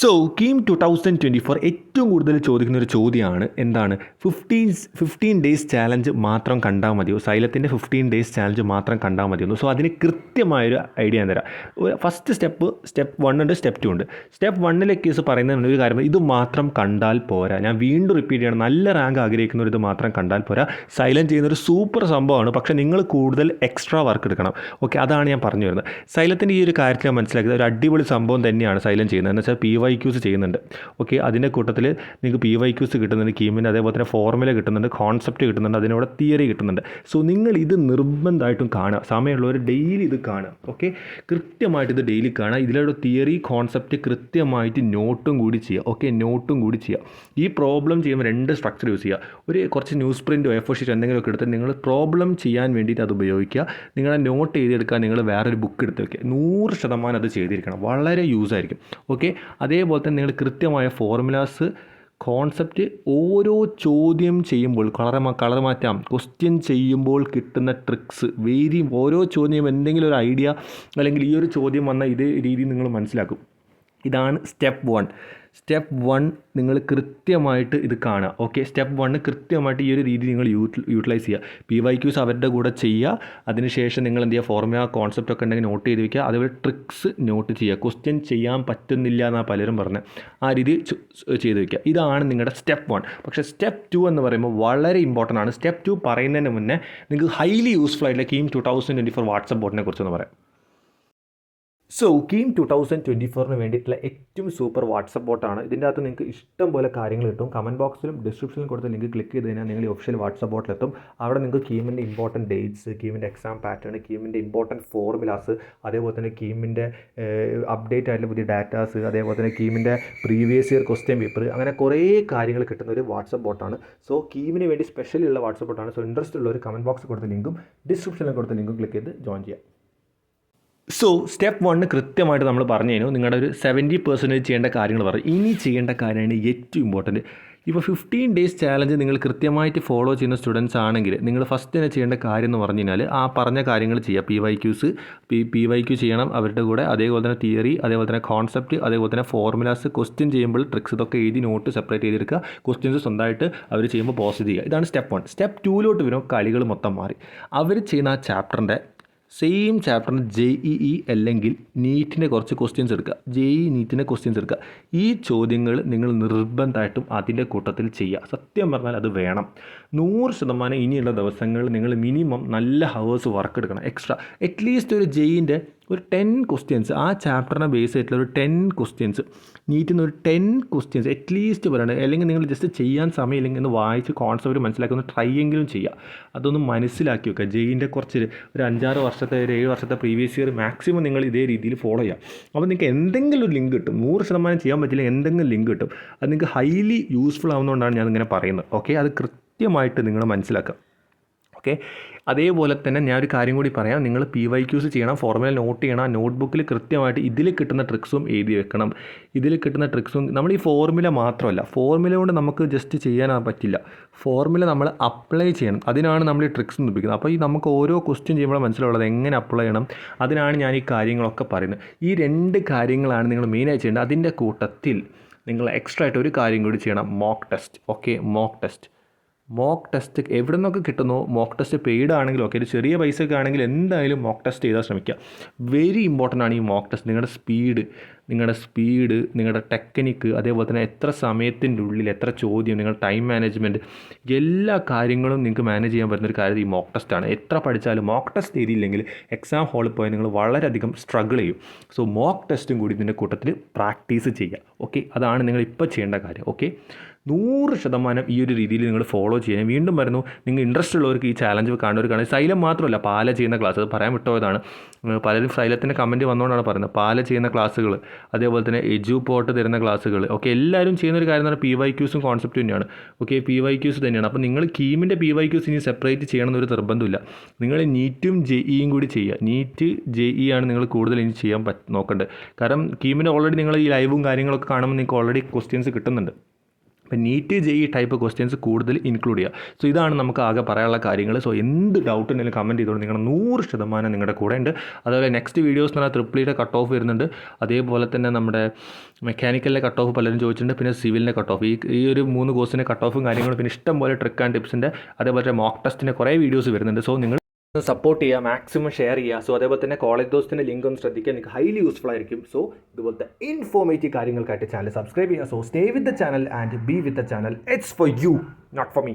So KEAM two thousand twenty four ഏറ്റവും കൂടുതൽ ചോദിക്കുന്ന ഒരു ചോദ്യമാണ് എന്താണ്? ഫിഫ്റ്റീൻ ഫിഫ്റ്റീൻ ഡേയ്സ് ചാലഞ്ച് മാത്രം കണ്ടാൽ മതിയോ? സൈലത്തിന്റെ ഫിഫ്റ്റീൻ ഡേയ്സ് ചാലഞ്ച് മാത്രം കണ്ടാൽ മതിയോ സോ അതിന് കൃത്യമായൊരു ഐഡിയ ഞാൻ തരാം. ഫസ്റ്റ് സ്റ്റെപ്പ് സ്റ്റെപ്പ് വൺ ഉണ്ട് സ്റ്റെപ്പ് ടു ഉണ്ട്. സ്റ്റെപ്പ് വണ്ണിലെ കേസ് പറയുന്ന ഒരു കാര്യം ഇത് മാത്രം കണ്ടാൽ പോരാ. ഞാൻ വീണ്ടും റിപ്പീറ്റ് ചെയ്യണം. നല്ല റാങ്ക് ആഗ്രഹിക്കുന്ന ഒരു ഇത് മാത്രം കണ്ടാൽ പോരാ. സൈലന്റ് ചെയ്യുന്ന ഒരു സൂപ്പർ സംഭവമാണ്. പക്ഷേ നിങ്ങൾ കൂടുതൽ എക്സ്ട്രാ വർക്ക് എടുക്കണം. ഓക്കെ അതാണ് ഞാൻ പറഞ്ഞു വരുന്നത്. സൈലത്തിന്റെ ഈ ഒരു കാര്യത്തിൽ ഞാൻ മനസ്സിലാക്കിയത് ഒരു അടിപൊളി സംഭവം തന്നെയാണ് സൈലൻ ചെയ്യുന്നത്. എന്ന് വെച്ചാൽ പി വൈ ക്യൂസ് ചെയ്യുന്നുണ്ട്. ഓക്കെ അതിന്റെ കൂട്ടത്തിൽ നിങ്ങൾക്ക് പി വൈ ക്യൂസ് കിട്ടുന്നുണ്ട് കീമിന്റെ അതേപോലെ തന്നെ ഫോർമുല കിട്ടുന്നുണ്ട് കോൺസെപ്റ്റ് കിട്ടുന്നുണ്ട് അതിനോട് തിയറി കിട്ടുന്നുണ്ട്. സോ നിങ്ങൾ ഇത് നിർബന്ധമായിട്ടും കാണുക. സമയമുള്ളവർ ഡെയിലി ഇത് കാണുക. ഓക്കെ കൃത്യമായിട്ട് ഇത് ഡെയിലി കാണുക. ഇതിലൂടെ തിയറി കോൺസെപ്റ്റ് കൃത്യമായിട്ട് നോട്ടും കൂടി ചെയ്യുക. ഓക്കെ നോട്ടും കൂടി ചെയ്യുക. ഈ പ്രോബ്ലം ചെയ്യുമ്പോൾ രണ്ട് സ്ട്രക്ചർ യൂസ് ചെയ്യുക. ഒരു കുറച്ച് ന്യൂസ് പ്രിന്റോ എഫ് ഷീറ്റ് എന്തെങ്കിലുമൊക്കെ എടുത്ത് നിങ്ങൾ പ്രോബ്ലം ചെയ്യാൻ വേണ്ടിയിട്ട് അത് ഉപയോഗിക്കുക. നിങ്ങളെ നോട്ട് ചെയ്തെടുക്കാൻ നിങ്ങൾ വേറൊരു ബുക്ക് എടുത്ത് വയ്ക്കുക നൂറ് ശതമാനം അത് ചെയ്തിരിക്കണം. വളരെ യൂസ് ആയിരിക്കും. ഓക്കെ അതേപോലെ തന്നെ നിങ്ങൾ കൃത്യമായ ഫോർമുലാസ് കോൺസെപ്റ്റ് ഓരോ ചോദ്യം ചെയ്യുമ്പോൾ കളർ കളർ മാറ്റാം. ക്വസ്റ്റ്യൻ ചെയ്യുമ്പോൾ കിട്ടുന്ന ട്രിക്സ് വേരി ഓരോ ചോദ്യം എന്തെങ്കിലും ഒരു ഐഡിയ അല്ലെങ്കിൽ ഈ ഒരു ചോദ്യം വന്ന ഇതേ രീതി നിങ്ങൾ മനസ്സിലാക്കും. ഇതാണ് സ്റ്റെപ്പ് വൺ സ്റ്റെപ്പ് വൺ നിങ്ങൾ കൃത്യമായിട്ട് ഇത് കാണുക. ഓക്കെ സ്റ്റെപ്പ് വണ്ണ് കൃത്യമായിട്ട് ഈ ഒരു രീതി നിങ്ങൾ യൂട്ടിലൈസ് ചെയ്യുക. പി വൈ ക്യൂസ് അവരുടെ കൂടെ ചെയ്യുക. അതിനുശേഷം നിങ്ങൾ എന്ത് ചെയ്യുക? ഫോർമുല കോൺസെപ്റ്റ് ഒക്കെ ഉണ്ടെങ്കിൽ നോട്ട് ചെയ്ത് വയ്ക്കുക അതുപോലെ ട്രിക്സ് നോട്ട് ചെയ്യുക. ക്വസ്റ്റ്യൻ ചെയ്യാൻ പറ്റുന്നില്ല എന്നാണ് പലരും പറഞ്ഞത് ആ രീതി ചെയ്ത് വയ്ക്കുക ഇതാണ് നിങ്ങളുടെ സ്റ്റെപ്പ് വൺ പക്ഷേ സ്റ്റെപ്പ് ടു എന്ന് പറയുമ്പോൾ വളരെ ഇമ്പോർട്ടന്റ് ആണ്. സ്റ്റെപ്പ് ടു പറയുന്നതിന് മുന്നേ നിങ്ങൾക്ക് ഹൈലി യൂസ്ഫുൾ ആയിട്ടുള്ള KEAM two thousand twenty four WhatsApp ബോട്ടിനെ കുറിച്ചൊന്ന് പറയാം. So KEAM two thousand twenty ഫോറിന് വേണ്ടിയിട്ടുള്ള ഏറ്റവും സൂപ്പർ വാട്സപ്പ് ബോട്ടാണ് ഇതിന്റെ അകത്ത് നിങ്ങൾക്ക് ഇഷ്ടം പോലെ കാര്യങ്ങൾ കിട്ടും. കമന്റ് ബോക്സിലും ഡിസ്ക്രിപ്ഷനിലും കൊടുത്ത ലിങ്ക് ക്ലിക്ക് ചെയ്ത് കഴിഞ്ഞാൽ നിങ്ങൾ ഈ ഒഫീഷ്യൽ വാട്സപ്പ് ബോട്ടിലെത്തും അവിടെ നിങ്ങൾക്ക് കീമിന്റെ ഇമ്പോർട്ടന്റ് ഡേറ്റ്സ് കീമിന്റെ എക്സാം പാറ്റേൺ കീമിന്റെ ഇമ്പോർട്ടന്റ് ഫോർമുലാസ് അതേപോലെ തന്നെ കീമിന്റെ അപ്ഡേറ്റ് ആയിട്ടുള്ള പുതിയ ഡാറ്റാസ് അതേപോലെ തന്നെ കീമിന്റെ പ്രീവിയസ് ഇയർ ക്വസ്റ്റ്യൻ പേപ്പർ അങ്ങനെ കുറേ കാര്യങ്ങൾ കിട്ടുന്ന ഒരു വാട്സപ്പ് ബോട്ടാണ് സോ കീമിന് വേണ്ടി സ്പെഷ്യലി ഉള്ള വാട്സപ്പ് ബോട്ടാണ് സോ ഇൻട്രസ്റ്റ് ഉള്ള ഒരു കമന്റ് ബോക്സ് കൊടുത്ത ലിങ്കും ഡിസ്ക്രിപ്ഷനിൽ കൊടുത്ത ലിങ്കും ക്ലിക്ക് ചെയ്ത് ജോയിൻ ചെയ്യാം. സോ സ്റ്റെപ്പ് വണ്ണ് കൃത്യമായിട്ട് നമ്മൾ പറഞ്ഞു കഴിഞ്ഞു നിങ്ങളുടെ ഒരു സെവന്റി പെർസെന്റേജ് ചെയ്യേണ്ട കാര്യങ്ങൾ പറയും ഇനി ചെയ്യേണ്ട കാര്യമാണ് ഏറ്റവും ഇമ്പോർട്ടന്റ് ഇപ്പോൾ ഫിഫ്റ്റീൻ ഡേയ്സ് ചാലഞ്ച് നിങ്ങൾ കൃത്യമായിട്ട് ഫോളോ ചെയ്യുന്ന സ്റ്റുഡൻസ് ആണെങ്കിൽ നിങ്ങൾ ഫസ്റ്റ് തന്നെ ചെയ്യേണ്ട കാര്യം എന്ന് പറഞ്ഞു കഴിഞ്ഞാൽ ആ പറഞ്ഞ കാര്യങ്ങൾ ചെയ്യുക P Y Qs P P Y Q ചെയ്യണം അവരുടെ കൂടെ അതേപോലെ തന്നെ തിയറി അതേപോലെ തന്നെ കോൺസെപ്റ്റ് അതേപോലെ തന്നെ ഫോർമുലാസ് ക്വസ്റ്റ്യൻ ചെയ്യുമ്പോൾ ട്രിക്സ് ഇതൊക്കെ എഴുതി നോട്ട് സെപ്പറേറ്റ് ചെയ്തെടുക്കുക. ക്വസ്റ്റ്യൻസ് സ്വന്തമായിട്ട് അവർ ചെയ്യുമ്പോൾ പോസ്റ്റ് ചെയ്യുക. ഇതാണ് സ്റ്റെപ്പ് വൺ സ്റ്റെപ്പ് ടൂലോട്ട് വരുമ്പോൾ കളികൾ മൊത്തം മാറി. അവർ ചെയ്യുന്ന ആ ചാപ്റ്ററിന്റെ സെയിം ചാപ്റ്ററിന് ജെ ഇ ഇ അല്ലെങ്കിൽ നീറ്റിന്റെ കുറച്ച് ക്വസ്റ്റ്യൻസ് എടുക്കുക. ജെ ഇ നീറ്റിന്റെ ക്വസ്റ്റ്യൻസ് എടുക്കുക. ഈ ചോദ്യങ്ങൾ നിങ്ങൾ നിർബന്ധമായിട്ടും അതിന്റെ കൂട്ടത്തിൽ ചെയ്യുക. സത്യം പറഞ്ഞാൽ അത് വേണം. നൂറ് ശതമാനം ഇനിയുള്ള ദിവസങ്ങളിൽ നിങ്ങൾ മിനിമം നല്ല ഹവേഴ്സ് വർക്ക് എടുക്കണം. എക്സ്ട്രാ അറ്റ്ലീസ്റ്റ് ഒരു ജെയിന്റെ ഒരു ടെൻ ക്വസ്റ്റ്യൻസ് ആ ചാപ്റ്ററിനെ ബേസ് ആയിട്ടുള്ള ഒരു ടെൻ ക്വസ്റ്റ്യൻസ് നീറ്റിൽ നിന്ന് ഒരു ടെൻ ക്വസ്റ്റ്യൻസ് അറ്റ്ലീസ്റ്റ് പറയണത് അല്ലെങ്കിൽ നിങ്ങൾ ജസ്റ്റ് ചെയ്യാൻ സമയമില്ലെങ്കിൽ ഒന്ന് വായിച്ച് കോൺസെപ്റ്റ് മനസ്സിലാക്കി ഒന്ന് ട്രൈ എങ്കിലും ചെയ്യുക അതൊന്ന് മനസ്സിലാക്കി വെക്കുക. ജെയിന്റെ കുറച്ച് ഒരു അഞ്ചാറ് വർഷത്തെ ഒരു ഏഴ് വർഷത്തെ പ്രീവിയസ് ഇയർ മാക്സിമം നിങ്ങൾ ഇതേ രീതിയിൽ ഫോളോ ചെയ്യുക. അപ്പോൾ നിങ്ങൾക്ക് എന്തെങ്കിലും ഒരു ലിങ്ക് കിട്ടും. നൂറ് ശതമാനം ചെയ്യാൻ പറ്റില്ല എന്തെങ്കിലും ലിങ്ക് കിട്ടും. അത് നിങ്ങൾക്ക് ഹൈലി യൂസ്ഫുൾ ആവുന്നതുകൊണ്ടാണ് ഞാൻ ഇങ്ങനെ പറയുന്നത്. ഓക്കെ അത് കൃത്യമായിട്ട് നിങ്ങൾ മനസ്സിലാക്കുക. ഓക്കെ? അതേപോലെ തന്നെ ഞാൻ ഒരു കാര്യം കൂടി പറയാം. നിങ്ങൾ പി വൈ ക്യൂസ് ചെയ്യണം ഫോർമുല നോട്ട് ചെയ്യണം നോട്ട്ബുക്കിൽ കൃത്യമായിട്ട് ഇതിൽ കിട്ടുന്ന ട്രിക്സും എഴുതി വെക്കണം. ഇതിൽ കിട്ടുന്ന ട്രിക്സും നമ്മൾ ഈ ഫോർമുല മാത്രമല്ല ഫോർമുല കൊണ്ട് നമുക്ക് ജസ്റ്റ് ചെയ്യാൻ പറ്റില്ല. ഫോർമുല നമ്മൾ അപ്ലൈ ചെയ്യണം. അതിനാണ് നമ്മൾ ഈ ട്രിക്സ് ഉപയോഗിക്കുന്നത്. അപ്പോൾ ഈ നമുക്ക് ഓരോ ക്വസ്റ്റ്യൻ ചെയ്യുമ്പോൾ മനസ്സിലുള്ളത് എങ്ങനെ അപ്ലൈ ചെയ്യണം. അതിനാണ് ഞാൻ ഈ കാര്യങ്ങളൊക്കെ പറയുന്നത്. ഈ രണ്ട് കാര്യങ്ങളാണ് നിങ്ങൾ മെയിനായി ചെയ്യേണ്ടത്. അതിന്റെ കൂട്ടത്തിൽ നിങ്ങൾ എക്സ്ട്രാ ആയിട്ട് ഒരു കാര്യം കൂടി ചെയ്യണം. Mock test okay mock test mock test എവിടെ നിന്നൊക്കെ കിട്ടുന്നു? മോക്ക് ടെസ്റ്റ് പെയ്ഡ് ആണെങ്കിലും? ഒക്കെ ഒരു ചെറിയ പൈസയൊക്കെ ആണെങ്കിൽ എന്തായാലും മോക്ക് ടെസ്റ്റ് ചെയ്താൽ ശ്രമിക്കുക. വെരി ഇമ്പോർട്ടന്റ് ആണ് ഈ മോക്ക് ടെസ്റ്റ് നിങ്ങളുടെ സ്പീഡ് നിങ്ങളുടെ സ്പീഡ് നിങ്ങളുടെ ടെക്നിക്ക് അതേപോലെ തന്നെ എത്ര സമയത്തിന്റെ ഉള്ളിൽ എത്ര ചോദ്യം നിങ്ങളുടെ ടൈം മാനേജ്മെന്റ് എല്ലാ കാര്യങ്ങളും നിങ്ങൾക്ക് മാനേജ് ചെയ്യാൻ പറ്റുന്ന ഒരു കാര്യം ഈ മോക്ക് ടെസ്റ്റാണ് എത്ര പഠിച്ചാലും മോക്ക് ടെസ്റ്റ് ചെയ്തില്ലെങ്കിൽ എക്സാം ഹാളിൽ പോയാൽ നിങ്ങൾ വളരെയധികം സ്ട്രഗിൾ ചെയ്യും. സോ മോക്ക് ടെസ്റ്റും കൂടി ഇതിന്റെ കൂട്ടത്തിൽ പ്രാക്ടീസ് ചെയ്യുക. ഓക്കെ അതാണ് നിങ്ങൾ ഇപ്പോൾ ചെയ്യേണ്ട കാര്യം. ഓക്കെ നൂറ് ശതമാനം ഈ ഒരു രീതിയിൽ നിങ്ങൾ ഫോളോ ചെയ്യാൻ വീണ്ടും വരുന്നു. നിങ്ങൾ ഇൻട്രസ്റ്റ് ഉള്ളവർക്ക് ഈ ചാലഞ്ച് കാണുന്നവർക്കാണ് സൈലം മാത്രമല്ല പാല ചെയ്യുന്ന ക്ലാസ് അത് പറയാൻ വിട്ടോയതാണ് പലരും സൈലത്തിന്റെ കമന്റ് വന്നുകൊണ്ടാണ് പറയുന്നത്. പാല ചെയ്യുന്ന ക്ലാസ്സുകൾ അതേപോലെ തന്നെ എജു പോട്ട് തരുന്ന ക്ലാസ്സുകൾ ഓക്കെ എല്ലാവരും ചെയ്യുന്ന ഒരു കാര്യം എന്ന് പറഞ്ഞാൽ പി വൈ ക്യൂസും കോൺസെപ്റ്റ് തന്നെയാണ്. ഓക്കെ പി വൈ ക്യൂസ് തന്നെയാണ്. അപ്പോൾ നിങ്ങൾ കീമിന്റെ പി വൈ ക്യൂസ് ഇനി സെപ്പറേറ്റ് ചെയ്യണമെന്നൊരു നിർബന്ധമില്ല. നിങ്ങൾ നീറ്റും ജെ ഇയും കൂടി ചെയ്യുക. നീറ്റ് ജെ ഇ ആണ് നിങ്ങൾ കൂടുതൽ ഇനി ചെയ്യാൻ പറ്റ നോക്കേണ്ടത്. കാരണം കീമിന്റെ ഓൾറെഡി നിങ്ങൾ ഈ ലൈവും കാര്യങ്ങളൊക്കെ കാണുമ്പോൾ നിങ്ങൾക്ക് ഓൾറെഡി ക്വസ്റ്റ്യൻസ് കിട്ടുന്നുണ്ട്. ഇപ്പം NEET J E type questions കൂടുതൽ ഇൻക്ലൂഡ് ചെയ്യുക. സോ ഇതാണ് നമുക്ക് ആകെ പറയാനുള്ള കാര്യങ്ങൾ. സോ എന്ത് ഡൗട്ട് ഉണ്ടെങ്കിലും കമന്റ് ചെയ്തോളൂ. നിങ്ങളുടെ നൂറ് ശതമാനം നിങ്ങളുടെ കൂടെ ഉണ്ട്. അതുപോലെ നെക്സ്റ്റ് വീഡിയോസ് എന്ന് പറഞ്ഞാൽ ട്രിപ്പിളിയുടെ കട്ട് ഓഫ് വരുന്നുണ്ട്. അതേപോലെ തന്നെ നമ്മുടെ മെക്കാനിക്കലിലെ കട്ട് ഓഫ് പലരും ചോദിച്ചിട്ടുണ്ട്. പിന്നെ സിവിലിന്റെ കട്ട് ഓഫ് ഈ ഈ ഒരു മൂന്ന് കോഴ്സിന്റെ കട്ട് ഓഫും കാര്യങ്ങളും പിന്നെ ഇഷ്ടം പോലെ ട്രിക്ക് ആൻഡ് ടിപ്സിന്റെ അതേപോലെ മോക്ക് ടെസ്റ്റിന്റെ കുറേ വീഡിയോസ് വരുന്നുണ്ട്. സോ നിങ്ങൾ സപ്പോർട്ട് ചെയ്യുക മാക്സിമം ഷെയർ ചെയ്യുക. സോ അതേപോലെ തന്നെ കോളേജ് ദോസ്റ്റിന്റെ ലിങ്ക് ഒന്ന് ശ്രദ്ധിക്കുക. നിങ്ങൾക്ക് ഹൈലി യൂസ്ഫുൾ ആയിരിക്കും. സോ ഇതുപോലത്തെ ഇൻഫോർമേറ്റീവ് കാര്യങ്ങൾക്കായിട്ട് ചാനൽ സബ്സ്ക്രൈബ് ചെയ്യുക. So stay with the channel and be with the channel it's for you not for me